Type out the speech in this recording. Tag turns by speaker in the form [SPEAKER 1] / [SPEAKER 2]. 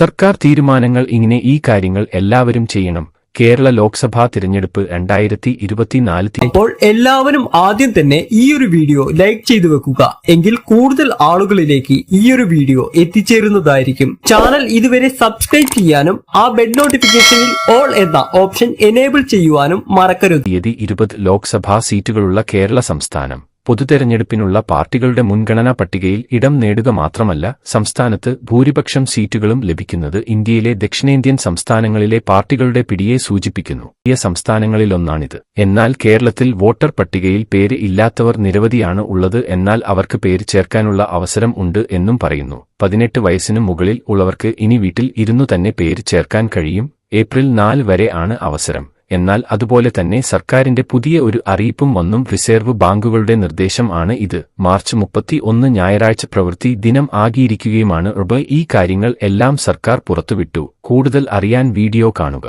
[SPEAKER 1] സർക്കാർ തീരുമാനങ്ങൾ ഇങ്ങനെ ഈ കാര്യങ്ങൾ എല്ലാവരും ചെയ്യണം. കേരള ലോക്സഭാ തിരഞ്ഞെടുപ്പ് രണ്ടായിരത്തി ഇരുപത്തിനാല്
[SPEAKER 2] അപ്പോൾ എല്ലാവരും ആദ്യം തന്നെ ഈ ഒരു വീഡിയോ ലൈക്ക് ചെയ്തു വെക്കുക. എങ്കിൽ കൂടുതൽ ആളുകളിലേക്ക് ഈ ഒരു വീഡിയോ എത്തിച്ചേരുന്നതായിരിക്കും. ചാനൽ ഇതുവരെ സബ്സ്ക്രൈബ് ചെയ്യാനും ആ ബെഡ് നോട്ടിഫിക്കേഷനിൽ ഓൾ എന്ന ഓപ്ഷൻ എനേബിൾ ചെയ്യുവാനും മറക്കരുത്.
[SPEAKER 1] തീയതി ഇരുപത് ലോക്സഭാ സീറ്റുകളുള്ള കേരള സംസ്ഥാനം. പൊതുതെരഞ്ഞെടുപ്പിനുള്ള പാർട്ടികളുടെ മുൻഗണനാ പട്ടികയിൽ ഇടം നേടുക മാത്രമല്ല സംസ്ഥാനത്ത് ഭൂരിപക്ഷം സീറ്റുകളും ലഭിക്കുന്നത് ഇന്ത്യയിലെ ദക്ഷിണേന്ത്യൻ സംസ്ഥാനങ്ങളിലെ പാർട്ടികളുടെ പിടിയെ സൂചിപ്പിക്കുന്നു. ഈ സംസ്ഥാനങ്ങളിലൊന്നാണിത്. എന്നാൽ കേരളത്തിൽ വോട്ടർ പട്ടികയിൽ പേര് ഇല്ലാത്തവർ നിരവധിയാണ് ഉള്ളത് എന്നാൽ അവർക്ക് പേര് ചേർക്കാനുള്ള അവസരം ഉണ്ട് എന്നും പറയുന്നു. പതിനെട്ട് വയസ്സിനു മുകളിൽ ഉള്ളവർക്ക് ഇനി വീട്ടിൽ ഇരുന്നു തന്നെ പേര് ചേർക്കാൻ കഴിയും. ഏപ്രിൽ നാല് വരെ ആണ് അവസരം. എന്നാൽ അതുപോലെ തന്നെ സർക്കാരിന്റെ പുതിയ ഒരു അറിയിപ്പും വന്നും റിസർവ് ബാങ്കുകളുടെ നിർദ്ദേശം ആണ് ഇത്. മാർച്ച് മുപ്പത്തി ഒന്ന് ഞായറാഴ്ച പ്രവൃത്തി ദിനം ആകിയിരിക്കുകയുമാണ്. ഉൾപ്പെടെ ഈ കാര്യങ്ങൾ എല്ലാം സർക്കാർ പുറത്തുവിട്ടു. കൂടുതൽ അറിയാൻ വീഡിയോ കാണുക.